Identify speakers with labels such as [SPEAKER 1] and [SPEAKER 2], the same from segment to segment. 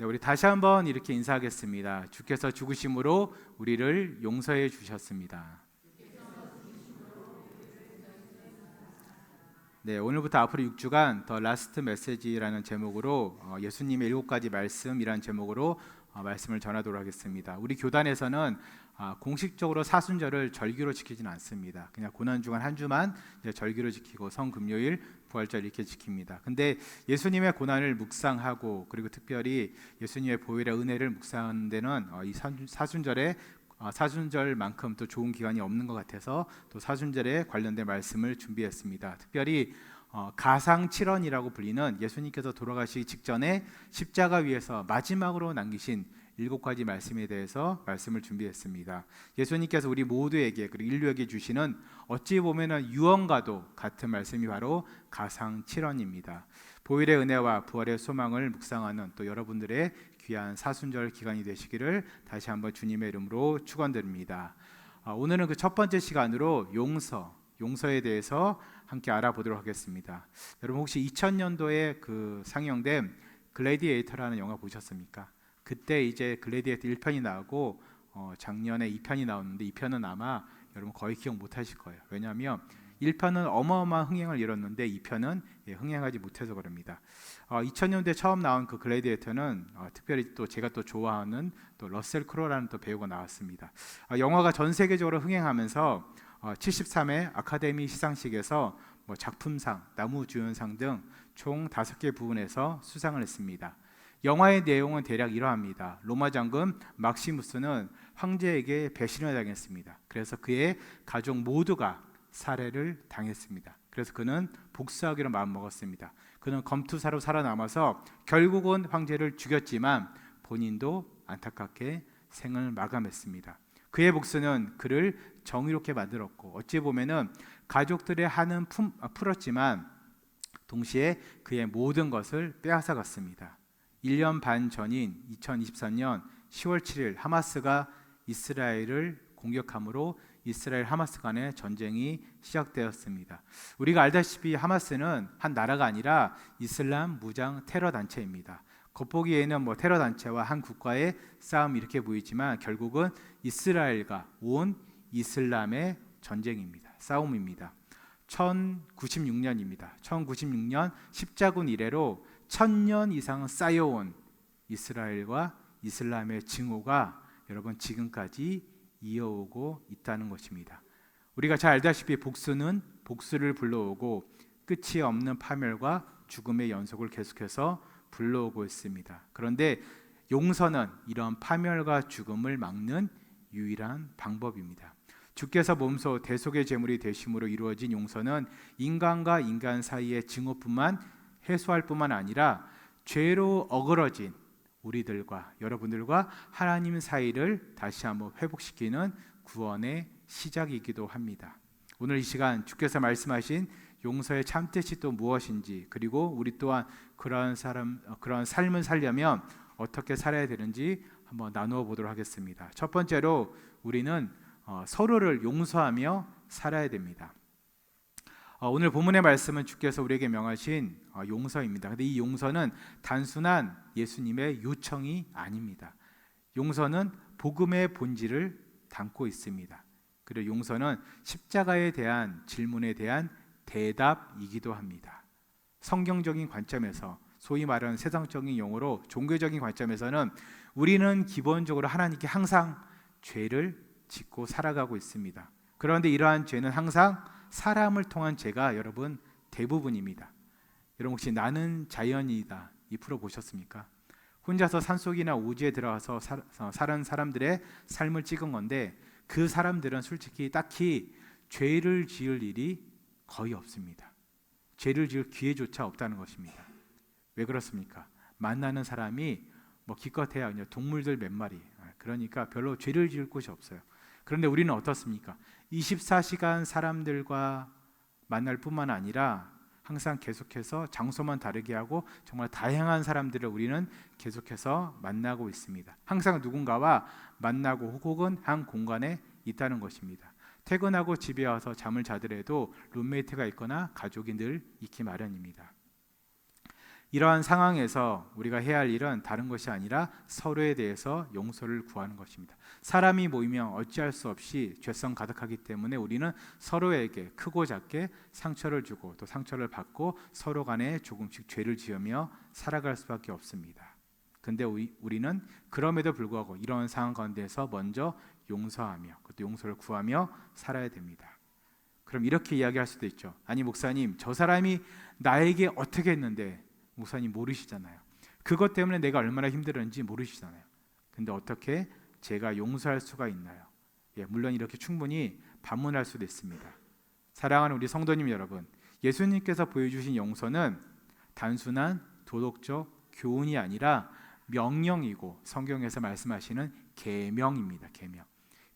[SPEAKER 1] 네, 우리 다시 한번 이렇게 인사하겠습니다. 주께서 죽으심으로 우리를 용서해 주셨습니다. 네, 오늘부터 앞으로 6주간 더 라스트 메시지라는 제목으로 어, 예수님의 일곱 가지 말씀이라는 제목으로 어, 말씀을 전하도록 하겠습니다. 우리 교단에서는 아, 공식적으로 사순절을 절기로 지키지는 않습니다. 그냥 고난 주간 한 주만 절기로 지키고 성금요일 부활절 이렇게 지킵니다. 근데 예수님의 고난을 묵상하고 그리고 특별히 예수님의 보혈의 은혜를 묵상하는 데는 어, 이 사순절에 어, 사순절만큼 또 좋은 기간이 없는 것 같아서 또 사순절에 관련된 말씀을 준비했습니다. 특별히 어, 가상 7원이라고 불리는 예수님께서 돌아가시기 직전에 십자가 위에서 마지막으로 남기신 일곱 가지 말씀에 대해서 말씀을 준비했습니다. 예수님께서 우리 모두에게 그리고 인류에게 주시는 어찌 보면은 유언과도 같은 말씀이 바로 가상 7원입니다. 보일의 은혜와 부활의 소망을 묵상하는 또 여러분들의 귀한 사순절 기간이 되시기를 다시 한번 주님의 이름으로 축원드립니다. 아, 오늘은 그 첫 번째 시간으로 용서, 용서에 대해서 함께 알아보도록 하겠습니다. 여러분 혹시 2000년도에 그 상영된 글래디에이터라는 영화 보셨습니까? 그때 이제 글래디에이터 1편이 나오고 어, 작년에 2편이 나오는데 2편은 아마 여러분 거의 기억 못 하실 거예요. 왜냐하면 1편은 어마어마한 흥행을 이뤘는데 2편은 예, 흥행하지 못해서 그럽니다. 어, 2000년대 처음 나온 그 글래디에이터는 어, 특별히 또 제가 또 좋아하는 또 러셀 크로라는 또 배우가 나왔습니다. 어, 영화가 전 세계적으로 흥행하면서 어, 73회 아카데미 시상식에서 뭐 작품상, 나무주연상 등총 다섯 개 부분에서 수상을 했습니다. 영화의 내용은 대략 이러합니다. 로마 장군 막시무스는 황제에게 배신을 당했습니다. 그래서 그의 가족 모두가 살해를 당했습니다. 그래서 그는 복수하기로 마음먹었습니다. 그는 검투사로 살아남아서 결국은 황제를 죽였지만 본인도 안타깝게 생을 마감했습니다. 그의 복수는 그를 정의롭게 만들었고 어찌 보면은 가족들의 한은 품, 아, 풀었지만 동시에 그의 모든 것을 빼앗아 갔습니다. 1년 반 전인 2023년 10월 7일 하마스가 이스라엘을 공격함으로 이스라엘 하마스 간의 전쟁이 시작되었습니다. 우리가 알다시피 하마스는 한 나라가 아니라 이슬람 무장 테러 단체입니다. 겉보기에는 뭐 테러 단체와 한 국가의 싸움 이렇게 보이지만 결국은 이스라엘과 온 이슬람의 전쟁입니다. 싸움입니다. 1096년입니다. 1096년 십자군 이래로 천년 이상 쌓여온 이스라엘과 이슬람의 증오가 여러분 지금까지 이어오고 있다는 것입니다. 우리가 잘 알다시피 복수는 복수를 불러오고 끝이 없는 파멸과 죽음의 연속을 계속해서 불러오고 있습니다. 그런데 용서는 이런 파멸과 죽음을 막는 유일한 방법입니다. 주께서 몸소 대속의 제물이 되심으로 이루어진 용서는 인간과 인간 사이의 증오뿐만 해소할 뿐만 아니라 죄로 어그러진 우리들과 여러분들과 하나님 사이를 다시 한번 회복시키는 구원의 시작이기도 합니다. 오늘 이 시간 주께서 말씀하신 용서의 참뜻이 또 무엇인지 그리고 우리 또한 그러한 사람 그런 삶을 살려면 어떻게 살아야 되는지 한번 나누어 보도록 하겠습니다. 첫 번째로 우리는 어, 서로를 용서하며 살아야 됩니다. 어, 오늘 본문의 말씀은 주께서 우리에게 명하신 어, 용서입니다. 근데 이 용서는 단순한 예수님의 요청이 아닙니다. 용서는 복음의 본질을 담고 있습니다. 그리고 용서는 십자가에 대한 질문에 대한 대답이기도 합니다. 성경적인 관점에서 소위 말하는 세상적인 용어로 종교적인 관점에서는 우리는 기본적으로 하나님께 항상 죄를 짓고 살아가고 있습니다. 그런데 이러한 죄는 항상 사람을 통한 죄가 여러분 대부분입니다. 여러분 혹시 나는 자연이다 이 프로 보셨습니까? 혼자서 산속이나 우주에 들어가서 살, 어, 은 사람들의 삶을 찍은 건데 그 사람들은 솔직히 딱히 죄를 지을 일이 거의 없습니다. 죄를 지을 기회조차 없다는 것입니다. 왜 그렇습니까? 만나는 사람이 뭐 기껏해야 동물들 몇 마리 아, 그러니까 별로 죄를 지을 곳이 없어요. 그런데 우리는 어떻습니까? 24시간 사람들과 만날 뿐만 아니라 항상 계속해서 장소만 다르게 하고 정말 다양한 사람들을 우리는 계속해서 만나고 있습니다. 항상 누군가와 만나고 혹은 한 공간에 있다는 것입니다. 퇴근하고 집에 와서 잠을 자더라도 룸메이트가 있거나 가족이 늘 있기 마련입니다. 이러한 상황에서 우리가 해야 할 일은 다른 것이 아니라 서로에 대해서 용서를 구하는 것입니다. 사람이 모이면 어찌할 수 없이 죄성 가득하기 때문에 우리는 서로에게 크고 작게 상처를 주고 또 상처를 받고 서로 간에 조금씩 죄를 지으며 살아갈 수밖에 없습니다. 근데 우리는 그럼에도 불구하고 이런 상황 가운데서 먼저 용서하며 그것도 용서를 구하며 살아야 됩니다. 그럼 이렇게 이야기할 수도 있죠. 아니 목사님, 저 사람이 나에게 어떻게 했는데 목사님 모르시잖아요. 그것 때문에 내가 얼마나 힘들었는지 모르시잖아요. 근데 어떻게 제가 용서할 수가 있나요? 예, 물론 이렇게 충분히 반문할 수도 있습니다. 사랑하는 우리 성도님 여러분, 예수님께서 보여주신 용서는 단순한 도덕적 교훈이 아니라 명령이고 성경에서 말씀하시는 계명입니다. 계명.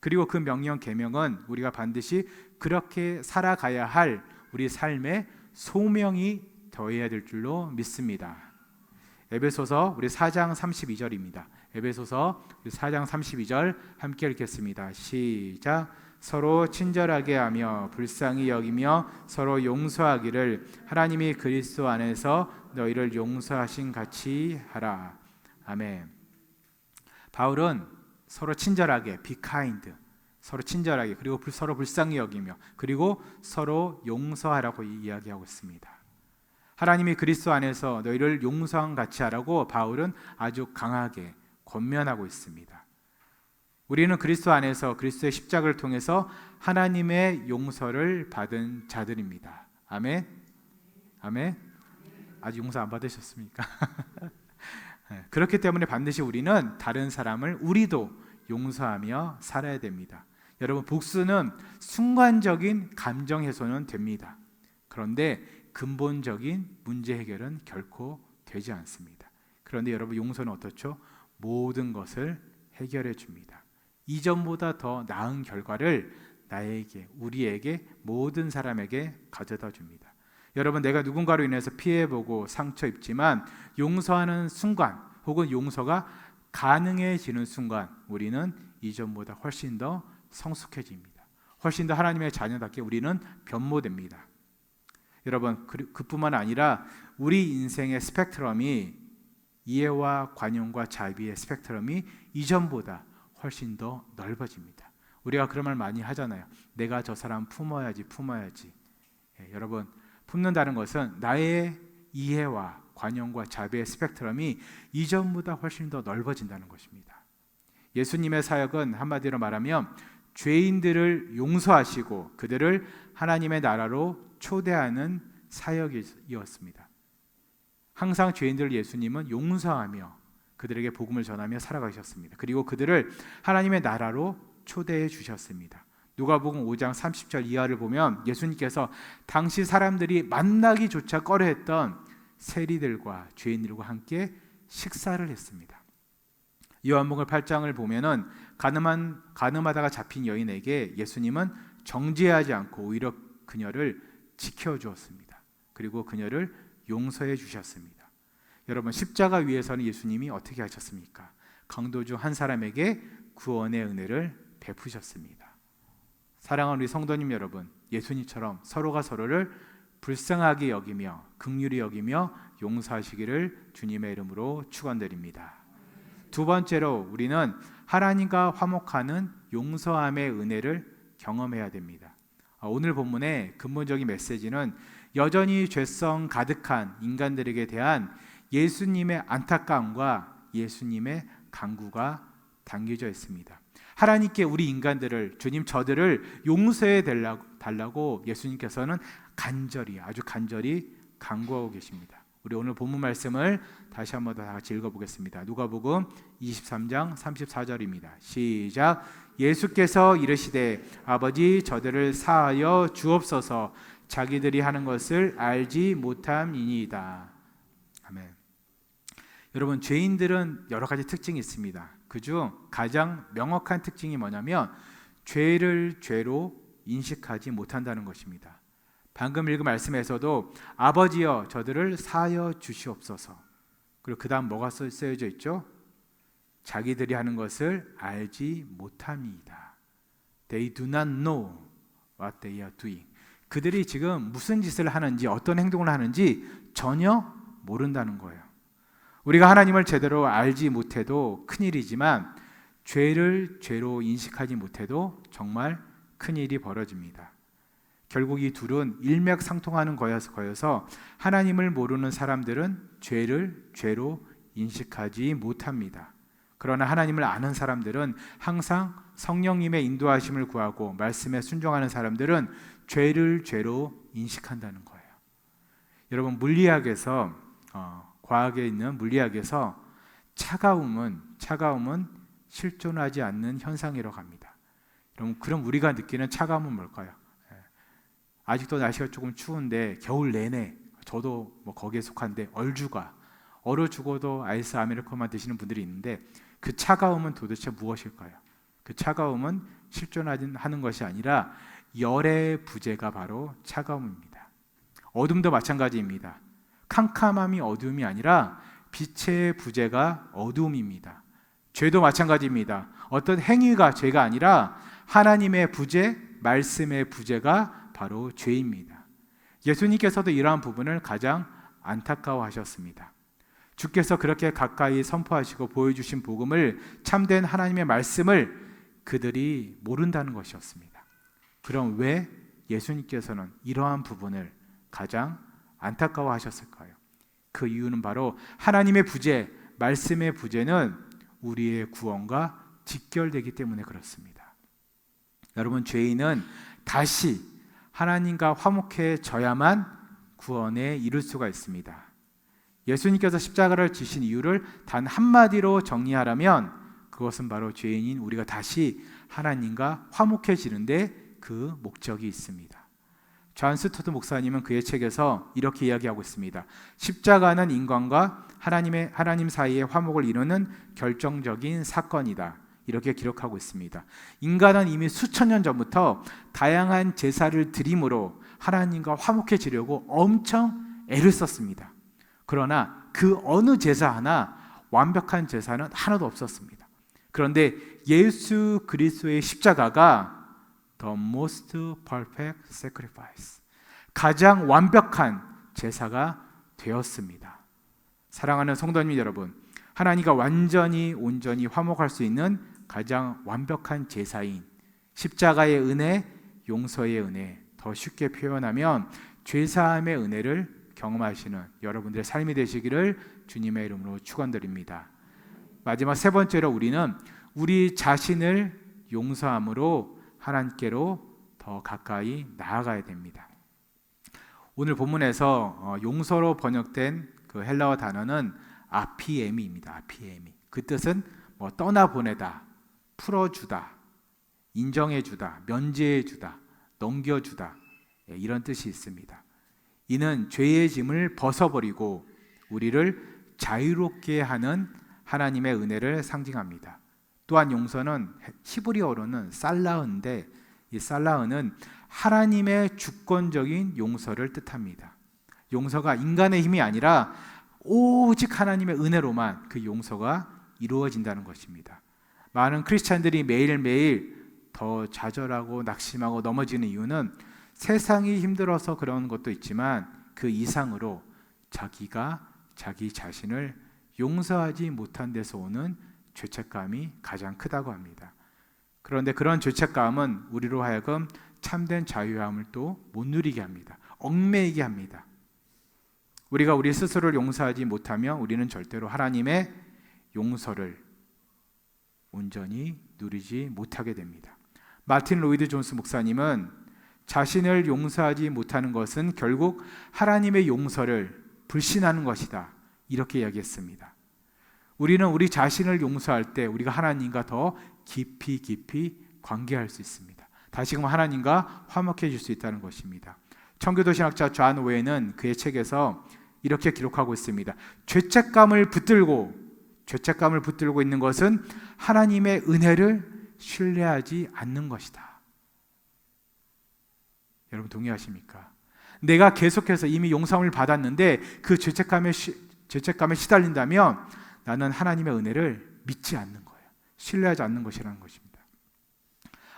[SPEAKER 1] 그리고 그 명령 계명은 우리가 반드시 그렇게 살아가야 할 우리 삶의 소명이 더해야 될 줄로 믿습니다. 에베소서 우리 4장 32절입니다. 에베소서 4장 32절 함께 읽겠습니다. 시작. 서로 친절하게 하며 불쌍히 여기며 서로 용서하기를 하나님이 그리스도 안에서 너희를 용서하신 같이 하라. 아멘. 바울은 서로 친절하게 be kind 서로 친절하게 그리고 서로 불쌍히 여기며 그리고 서로 용서하라고 이야기하고 있습니다. 하나님이 그리스도 안에서 너희를 용서한 같이 하라고 바울은 아주 강하게 권면하고 있습니다. 우리는 그리스도 안에서 그리스도의 십자가를 통해서 하나님의 용서를 받은 자들입니다. 아멘. 아멘. 아직 용서 안 받으셨습니까? 네, 그렇기 때문에 반드시 우리는 다른 사람을 우리도 용서하며 살아야 됩니다. 여러분 복수는 순간적인 감정 해소는 됩니다. 그런데 근본적인 문제 해결은 결코 되지 않습니다. 그런데 여러분 용서는 어떻죠? 모든 것을 해결해 줍니다. 이전보다 더 나은 결과를 나에게, 우리에게, 모든 사람에게 가져다 줍니다. 여러분, 내가 누군가로 인해서 피해보고 상처 입지만 용서하는 순간, 혹은 용서가 가능해지는 순간, 우리는 이전보다 훨씬 더 성숙해집니다. 훨씬 더 하나님의 자녀답게 우리는 변모됩니다. 여러분 그, 그뿐만 아니라 우리 인생의 스펙트럼이 이해와 관용과 자비의 스펙트럼이 이전보다 훨씬 더 넓어집니다. 우리가 그런 말 많이 하잖아요. 내가 저 사람 품어야지, 품어야지. 예, 여러분 품는다는 것은 나의 이해와 관용과 자비의 스펙트럼이 이전보다 훨씬 더 넓어진다는 것입니다. 예수님의 사역은 한마디로 말하면 죄인들을 용서하시고 그들을 하나님의 나라로 초대하는 사역이었습니다. 항상 죄인들 예수님은 용서하며 그들에게 복음을 전하며 살아가셨습니다. 그리고 그들을 하나님의 나라로 초대해 주셨습니다. 누가복음 5장 30절 이하를 보면 예수님께서 당시 사람들이 만나기조차 꺼려했던 세리들과 죄인들과 함께 식사를 했습니다. 요한복음 8장을 보면은 가늠한 가늠하다가 잡힌 여인에게 예수님은 정죄하지 않고 오히려 그녀를 지켜 주었습니다. 그리고 그녀를 용서해 주셨습니다. 여러분 십자가 위에서는 예수님이 어떻게 하셨습니까? 강도주 한 사람에게 구원의 은혜를 베푸셨습니다. 사랑하는 우리 성도님 여러분, 예수님처럼 서로가 서로를 불쌍하게 여기며 긍휼히 여기며 용서하시기를 주님의 이름으로 축원드립니다. 두 번째로 우리는 하나님과 화목하는 용서함의 은혜를 경험해야 됩니다. 아, 오늘 본문의 근본적인 메시지는 여전히 죄성 가득한 인간들에게 대한 예수님의 안타까움과 예수님의 강구가 담겨져 있습니다. 하나님께 우리 인간들을 주님 저들을 용서해 달라고 예수님께서는 간절히 아주 간절히 강구하고 계십니다. 우리 오늘 본문 말씀을 다시 한번 다 같이 읽어보겠습니다. 누가복음 23장 34절입니다. 시작. 예수께서 이르시되 아버지 저들을 사하여 주옵소서 자기들이 하는 것을 알지 못함이니이다. 아멘. 여러분 죄인들은 여러 가지 특징이 있습니다. 그중 가장 명확한 특징이 뭐냐면 죄를 죄로 인식하지 못한다는 것입니다. 방금 읽은 말씀에서도 아버지여 저들을 사여 주시옵소서. 그리고 그 다음 뭐가 쓰여져 있죠? 자기들이 하는 것을 알지 못함이다. They do not know what they are doing. 그들이 지금 무슨 짓을 하는지 어떤 행동을 하는지 전혀 모른다는 거예요. 우리가 하나님을 제대로 알지 못해도 큰일이지만 죄를 죄로 인식하지 못해도 정말 큰일이 벌어집니다. 결국 이 둘은 일맥상통하는 거여서 하나님을 모르는 사람들은 죄를 죄로 인식하지 못합니다. 그러나 하나님을 아는 사람들은 항상 성령님의 인도하심을 구하고 말씀에 순종하는 사람들은 죄를 죄로 인식한다는 거예요. 여러분 물리학에서 어, 과학에 있는 물리학에서 차가움은 차가움은 실존하지 않는 현상이라고 합니다. 여러분 그럼 우리가 느끼는 차가움은 뭘까요? 예. 아직도 날씨가 조금 추운데 겨울 내내 저도 뭐 거기에 속한데 얼죽아 얼어 죽어도 아이스 아메리카노만 드시는 분들이 있는데 그 차가움은 도대체 무엇일까요? 그 차가움은 실존하는 것이 아니라 열의 부재가 바로 차가움입니다. 어둠도 마찬가지입니다. 캄캄함이 어둠이 아니라 빛의 부재가 어둠입니다. 죄도 마찬가지입니다. 어떤 행위가 죄가 아니라 하나님의 부재, 말씀의 부재가 바로 죄입니다. 예수님께서도 이러한 부분을 가장 안타까워하셨습니다. 주께서 그렇게 가까이 선포하시고 보여주신 복음을 참된 하나님의 말씀을 그들이 모른다는 것이었습니다. 그럼 왜 예수님께서는 이러한 부분을 가장 안타까워하셨을까요? 그 이유는 바로 하나님의 부재, 말씀의 부재는 우리의 구원과 직결되기 때문에 그렇습니다. 여러분, 죄인은 다시 하나님과 화목해져야만 구원에 이를 수가 있습니다. 예수님께서 십자가를 지신 이유를 단 한마디로 정리하라면 그것은 바로 죄인인 우리가 다시 하나님과 화목해지는데 그 목적이 있습니다. 존 스토드 목사님은 그의 책에서 이렇게 이야기하고 있습니다. 십자가는 인간과 하나님의 하나님 사이의 화목을 이루는 결정적인 사건이다. 이렇게 기록하고 있습니다. 인간은 이미 수천 년 전부터 다양한 제사를 드림으로 하나님과 화목해지려고 엄청 애를 썼습니다. 그러나 그 어느 제사 하나 완벽한 제사는 하나도 없었습니다. 그런데 예수 그리스도의 십자가가 the most perfect sacrifice. 가장 완벽한 제사가 되었습니다. 사랑하는 성도님 여러분, 하나님과 완전히 온전히 화목할 수 있는 가장 완벽한 제사인 십자가의 은혜, 용서의 은혜, 더 쉽게 표현하면 죄사함의 은혜를 경험하시는 여러분들의 삶이 되시기를 주님의 이름으로 축원드립니다. 마지막 세 번째로 우리는 우리 자신을 용서함으로 하나님께로 더 가까이 나아가야 됩니다. 오늘 본문에서 어, 용서로 번역된 그 헬라어 단어는 아피에미입니다. 아피에미. 그 뜻은 뭐 떠나 보내다, 풀어 주다, 인정해 주다, 면제해 주다, 넘겨 주다 예, 이런 뜻이 있습니다. 이는 죄의 짐을 벗어버리고 우리를 자유롭게 하는 하나님의 은혜를 상징합니다. 또한 용서는 히브리어로는 살라은데 이 살라은은 하나님의 주권적인 용서를 뜻합니다. 용서가 인간의 힘이 아니라 오직 하나님의 은혜로만 그 용서가 이루어진다는 것입니다. 많은 크리스찬들이 매일매일 더 좌절하고 낙심하고 넘어지는 이유는 세상이 힘들어서 그런 것도 있지만 그 이상으로 자기가 자기 자신을 용서하지 못한 데서 오는 죄책감이 가장 크다고 합니다. 그런데 그런 죄책감은 우리로 하여금 참된 자유함을 또 못 누리게 합니다. 얽매이게 합니다. 우리가 우리 스스로를 용서하지 못하면 우리는 절대로 하나님의 용서를 온전히 누리지 못하게 됩니다. 마틴 로이드 존스 목사님은 자신을 용서하지 못하는 것은 결국 하나님의 용서를 불신하는 것이다. 이렇게 이야기했습니다. 우리는 우리 자신을 용서할 때 우리가 하나님과 더 깊이 깊이 관계할 수 있습니다. 다시금 하나님과 화목해질 수 있다는 것입니다. 청교도 신학자 존 오웨는 그의 책에서 이렇게 기록하고 있습니다. 죄책감을 붙들고 죄책감을 붙들고 있는 것은 하나님의 은혜를 신뢰하지 않는 것이다. 여러분 동의하십니까? 내가 계속해서 이미 용서을 받았는데 그 죄책감에 시, 죄책감에 시달린다면 나는 하나님의 은혜를 믿지 않는 거예요. 신뢰하지 않는 것이라는 것입니다.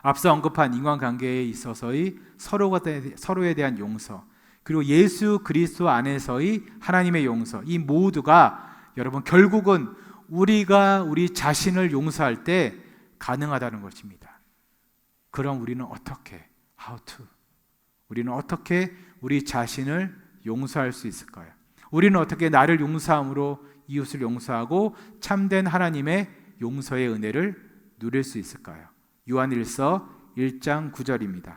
[SPEAKER 1] 앞서 언급한 인간관계에 있어서의 서로가 대, 서로에 대한 용서, 그리고 예수 그리스도 안에서의 하나님의 용서 이 모두가 여러분 결국은 우리가 우리 자신을 용서할 때 가능하다는 것입니다. 그럼 우리는 어떻게 how to 우리는 어떻게 우리 자신을 용서할 수 있을까요? 우리는 어떻게 나를 용서함으로 이웃을 용서하고 참된 하나님의 용서의 은혜를 누릴 수 있을까요? 요한일서 1장 9절입니다.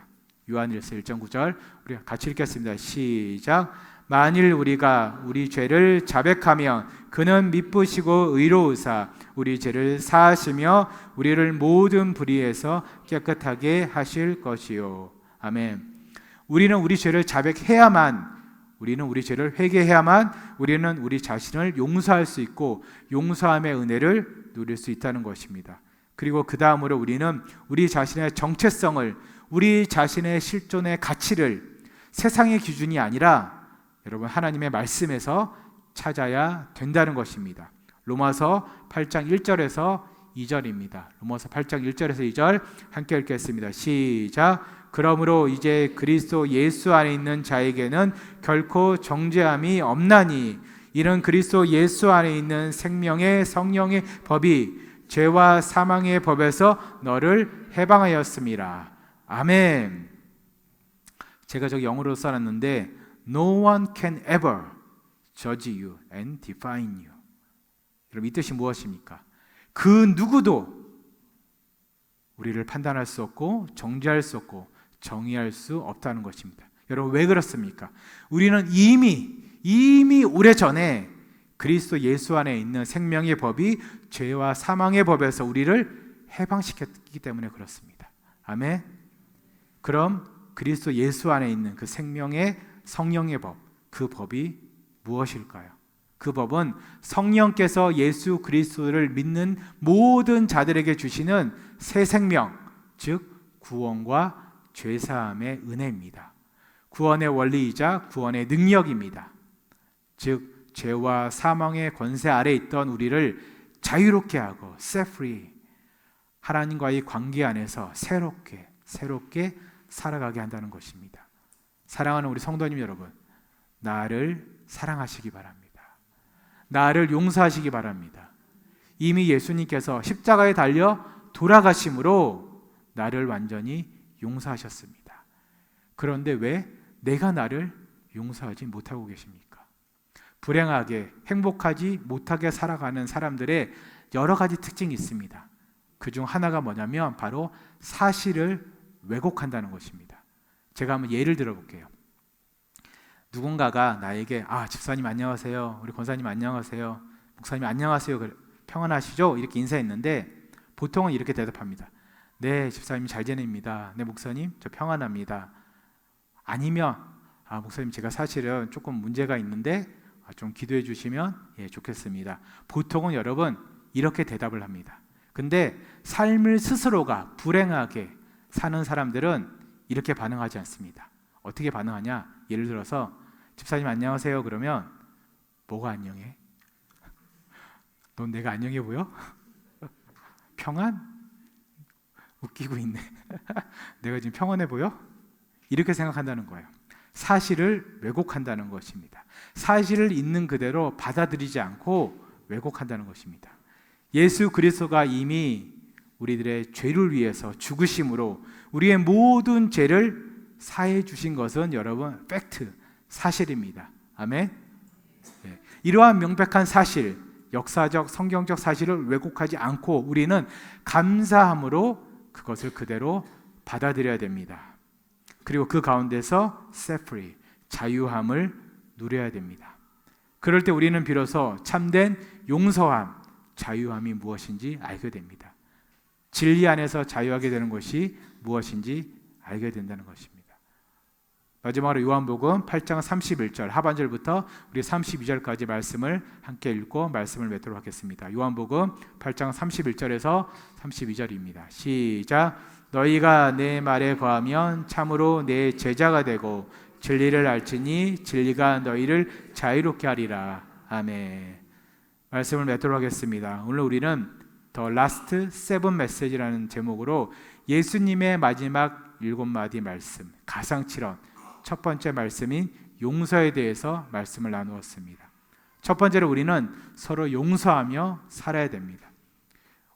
[SPEAKER 1] 요한일서 1장 9절 우리 같이 읽겠습니다. 시작. 만일 우리가 우리 죄를 자백하면 그는 미쁘시고 의로우사 우리 죄를 사하시며 우리를 모든 불의에서 깨끗하게 하실 것이요. 아멘. 우리는 우리 죄를 자백해야만 우리는 우리 죄를 회개해야만 우리는 우리 자신을 용서할 수 있고 용서함의 은혜를 누릴 수 있다는 것입니다. 그리고 그 다음으로 우리는 우리 자신의 정체성을 우리 자신의 실존의 가치를 세상의 기준이 아니라 여러분 하나님의 말씀에서 찾아야 된다는 것입니다. 로마서 8장 1절에서 2절입니다. 로마서 8장 1절에서 2절 함께 읽겠습니다. 시작. 그러므로 이제 그리스도 예수 안에 있는 자에게는 결코 정죄함이 없나니 이는 그리스도 예수 안에 있는 생명의 성령의 법이 죄와 사망의 법에서 너를 해방하였습니다. 아멘. 제가 저기 영어로 써놨는데 No one can ever judge you and define you. 여러분 이 뜻이 무엇입니까? 그 누구도 우리를 판단할 수 없고 정죄할 수 없고 정의할 수 없다는 것입니다. 여러분 왜 그렇습니까? 우리는 이미 이미 오래 전에 그리스도 예수 안에 있는 생명의 법이 죄와 사망의 법에서 우리를 해방시켰기 때문에 그렇습니다. 아멘. 그럼 그리스도 예수 안에 있는 그 생명의 성령의 법, 그 법이 무엇일까요? 그 법은 성령께서 예수 그리스도를 믿는 모든 자들에게 주시는 새 생명, 즉 구원과 죄 사함의 은혜입니다. 구원의 원리이자 구원의 능력입니다. 즉 죄와 사망의 권세 아래 있던 우리를 자유롭게 하고 set free 하나님과의 관계 안에서 새롭게 새롭게 살아가게 한다는 것입니다. 사랑하는 우리 성도님 여러분, 나를 사랑하시기 바랍니다. 나를 용서하시기 바랍니다. 이미 예수님께서 십자가에 달려 돌아가심으로 나를 완전히 용서하셨습니다. 그런데 왜 내가 나를 용서하지 못하고 계십니까? 불행하게 행복하지 못하게 살아가는 사람들의 여러 가지 특징이 있습니다. 그 중 하나가 뭐냐면 바로 사실을 왜곡한다는 것입니다. 제가 한번 예를 들어 볼게요. 누군가가 나에게 아 집사님 안녕하세요, 우리 권사님 안녕하세요, 목사님 안녕하세요, 평안하시죠? 이렇게 인사했는데 보통은 이렇게 대답합니다. 네 집사님 잘 지냅니다. 네 목사님 저 평안합니다. 아니면 아 목사님 제가 사실은 조금 문제가 있는데 아, 좀 기도해 주시면 예 좋겠습니다. 보통은 여러분 이렇게 대답을 합니다. 근데 삶을 스스로가 불행하게 사는 사람들은 이렇게 반응하지 않습니다. 어떻게 반응하냐? 예를 들어서 집사님 안녕하세요 그러면 뭐가 안녕해? 넌 내가 안녕해 보여? 평안? 웃기고 있네. 내가 지금 평안해 보여? 이렇게 생각한다는 거예요. 사실을 왜곡한다는 것입니다. 사실을 있는 그대로 받아들이지 않고 왜곡한다는 것입니다. 예수 그리스도가 이미 우리들의 죄를 위해서 죽으심으로 우리의 모든 죄를 사해 주신 것은 여러분 팩트 사실입니다. 아멘. 네. 이러한 명백한 사실, 역사적 성경적 사실을 왜곡하지 않고 우리는 감사함으로 그것을 그대로 받아들여야 됩니다. 그리고 그 가운데서 free, 자유함을 누려야 됩니다. 그럴 때 우리는 비로소 참된 용서함, 자유함이 무엇인지 알게 됩니다. 진리 안에서 자유하게 되는 것이 무엇인지 알게 된다는 것입니다. 마지막으로 요한복음 8장 31절 하반절부터 우리 32절까지 말씀을 함께 읽고 말씀을 맺도록 하겠습니다. 요한복음 8장 31절에서 32절입니다. 시작 너희가 내 말에 거하면 참으로 내 제자가 되고 진리를 알지니 진리가 너희를 자유롭게 하리라. 아멘. 말씀을 맺도록 하겠습니다. 오늘 우리는 더 라스트 세븐 메시지라는 제목으로 예수님의 마지막 일곱 마디 말씀 가상칠언 첫 번째 말씀인 용서에 대해서 말씀을 나누었습니다. 첫 번째로 우리는 서로 용서하며 살아야 됩니다.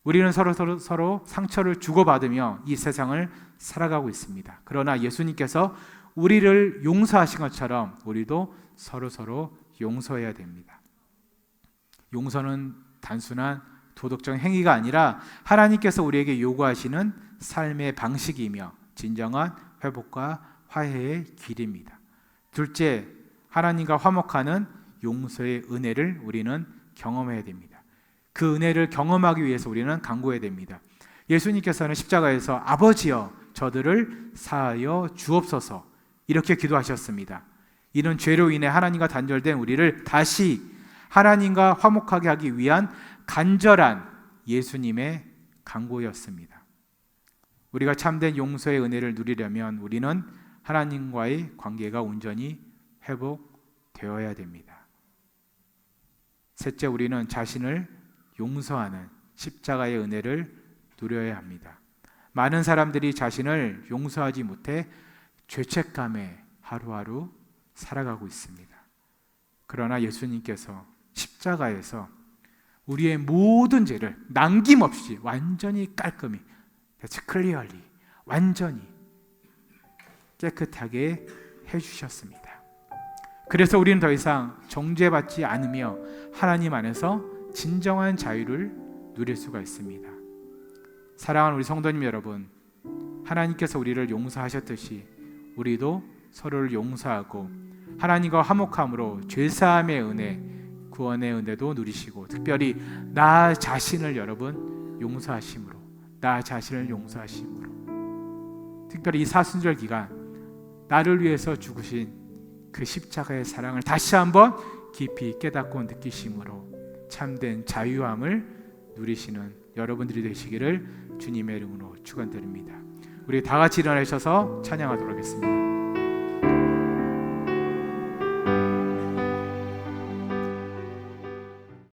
[SPEAKER 1] 우리는 서로 서로, 서로 상처를 주고받으며 이 세상을 살아가고 있습니다. 그러나 예수님께서 우리를 용서하신 것처럼 우리도 서로 서로 용서해야 됩니다. 용서는 단순한 도덕적 행위가 아니라 하나님께서 우리에게 요구하시는 삶의 방식이며 진정한 회복과 화해의 길입니다. 둘째, 하나님과 화목하는 용서의 은혜를 우리는 경험해야 됩니다. 그 은혜를 경험하기 위해서 우리는 간구해야 됩니다. 예수님께서는 십자가에서 아버지여 저들을 사하여 주옵소서 이렇게 기도하셨습니다. 이는 죄로 인해 하나님과 단절된 우리를 다시 하나님과 화목하게 하기 위한 간절한 예수님의 간구였습니다. 우리가 참된 용서의 은혜를 누리려면 우리는 하나님과의 관계가 온전히 회복되어야 됩니다. 셋째, 우리는 자신을 용서하는 십자가의 은혜를 누려야 합니다. 많은 사람들이 자신을 용서하지 못해 죄책감에 하루하루 살아가고 있습니다. 그러나 예수님께서 십자가에서 우리의 모든 죄를 남김없이 완전히 깔끔히 클리어리 완전히 깨끗하게 해주셨습니다. 그래서 우리는 더 이상 정죄받지 않으며 하나님 안에서 진정한 자유를 누릴 수가 있습니다. 사랑하는 우리 성도님 여러분, 하나님께서 우리를 용서하셨듯이 우리도 서로를 용서하고 하나님과 화목함으로 죄사함의 은혜, 구원의 은혜도 누리시고 특별히 나 자신을 여러분 용서하심으로 나 자신을 용서하심으로 특별히 이 사순절 기간 나를 위해서 죽으신 그 십자가의 사랑을 다시 한번 깊이 깨닫고 느끼심으로 참된 자유함을 누리시는 여러분들이 되시기를 주님의 이름으로 축원드립니다. 우리 다 같이 일어나셔서 찬양하도록 하겠습니다.